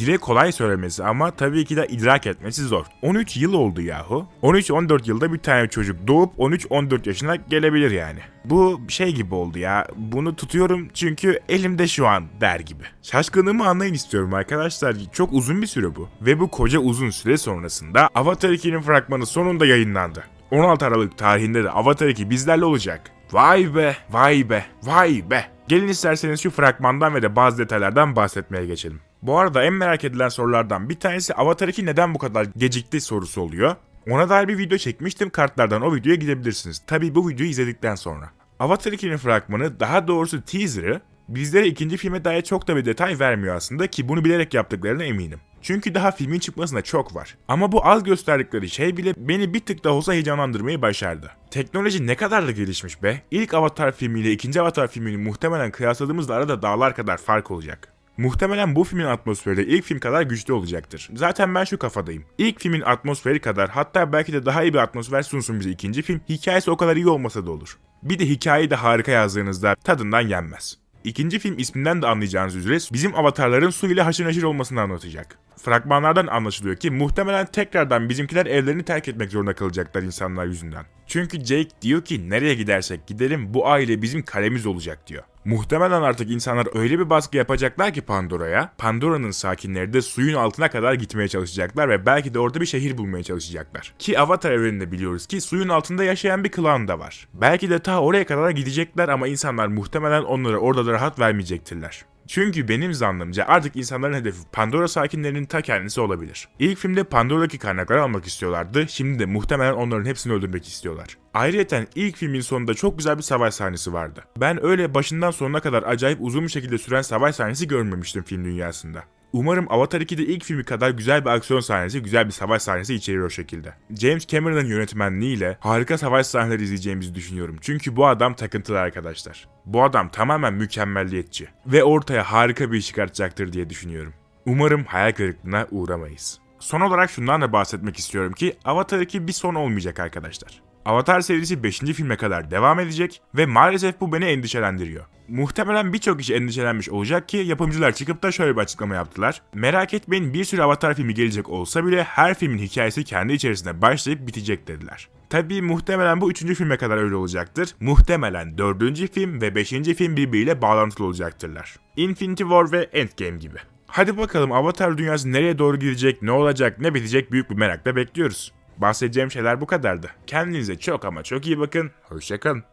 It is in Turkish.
Dile kolay söylemesi ama tabii ki de idrak etmesi zor. 13 yıl oldu yahu. 13-14 yılda bir tane çocuk doğup 13-14 yaşına gelebilir yani. Bu şey gibi oldu ya. Bunu tutuyorum çünkü elimde şu an der gibi. Şaşkınlığımı anlayın istiyorum arkadaşlar. Çok uzun bir süre bu. Ve bu koca uzun süre sonrasında Avatar 2'nin fragmanı sonunda yayınlandı. 16 Aralık tarihinde de Avatar 2 bizlerle olacak. Vay be, vay be, vay be. Gelin isterseniz şu fragmandan ve de bazı detaylardan bahsetmeye geçelim. Bu arada en merak edilen sorulardan bir tanesi Avatar 2 neden bu kadar gecikti sorusu oluyor. Ona dair bir video çekmiştim kartlardan o videoya gidebilirsiniz. Tabi bu videoyu izledikten sonra. Avatar 2'nin fragmanı daha doğrusu teaser'ı bizlere ikinci filme dair çok da bir detay vermiyor aslında ki bunu bilerek yaptıklarına eminim. Çünkü daha filmin çıkmasına çok var. Ama bu az gösterdikleri şey bile beni bir tık da olsa heyecanlandırmayı başardı. Teknoloji ne kadar da gelişmiş be. İlk Avatar filmiyle ikinci Avatar filmini muhtemelen kıyasladığımızda arada dağlar kadar fark olacak. Muhtemelen bu filmin atmosferi de ilk film kadar güçlü olacaktır. Zaten ben şu kafadayım. İlk filmin atmosferi kadar hatta belki de daha iyi bir atmosfer sunsun bize ikinci film. Hikayesi o kadar iyi olmasa da olur. Bir de hikayeyi de harika yazdığınızda tadından yenmez. İkinci film isminden de anlayacağınız üzere bizim avatarların su ile haşır neşir olmasını anlatacak. Fragmanlardan anlaşılıyor ki muhtemelen tekrardan bizimkiler evlerini terk etmek zorunda kalacaklar insanlar yüzünden. Çünkü Jake diyor ki nereye gidersek gidelim bu aile bizim kalemiz olacak diyor. Muhtemelen artık insanlar öyle bir baskı yapacaklar ki Pandora'ya, Pandora'nın sakinleri de suyun altına kadar gitmeye çalışacaklar ve belki de orada bir şehir bulmaya çalışacaklar. Ki Avatar evreninde biliyoruz ki suyun altında yaşayan bir klan da var. Belki de ta oraya kadar gidecekler ama insanlar muhtemelen onlara orada da rahat vermeyecektirler. Çünkü benim zannımca artık insanların hedefi Pandora sakinlerinin ta kendisi olabilir. İlk filmde Pandora'daki kaynakları almak istiyorlardı, şimdi de muhtemelen onların hepsini öldürmek istiyorlar. Ayrıca ilk filmin sonunda çok güzel bir savaş sahnesi vardı. Ben öyle başından sonuna kadar acayip uzun bir şekilde süren savaş sahnesi görmemiştim film dünyasında. Umarım Avatar 2'de ilk filmi kadar güzel bir aksiyon sahnesi, güzel bir savaş sahnesi içerir o şekilde. James Cameron'ın yönetmenliğiyle harika savaş sahneleri izleyeceğimizi düşünüyorum. Çünkü bu adam takıntılı arkadaşlar. Bu adam tamamen mükemmelliyetçi. Ve ortaya harika bir iş çıkartacaktır diye düşünüyorum. Umarım hayal kırıklığına uğramayız. Son olarak şundan da bahsetmek istiyorum ki Avatar 2 bir son olmayacak arkadaşlar. Avatar serisi 5. filme kadar devam edecek ve maalesef bu beni endişelendiriyor. Muhtemelen birçok kişi endişelenmiş olacak ki yapımcılar çıkıp da şöyle bir açıklama yaptılar. Merak etmeyin bir sürü Avatar filmi gelecek olsa bile her filmin hikayesi kendi içerisinde başlayıp bitecek dediler. Tabi muhtemelen bu üçüncü filme kadar öyle olacaktır. Muhtemelen dördüncü film ve beşinci film birbiriyle bağlantılı olacaktırlar. Infinity War ve Endgame gibi. Hadi bakalım Avatar dünyası nereye doğru gidecek, ne olacak, ne bitecek büyük bir merakla bekliyoruz. Bahsedeceğim şeyler bu kadardı. Kendinize çok ama çok iyi bakın. Hoşçakalın.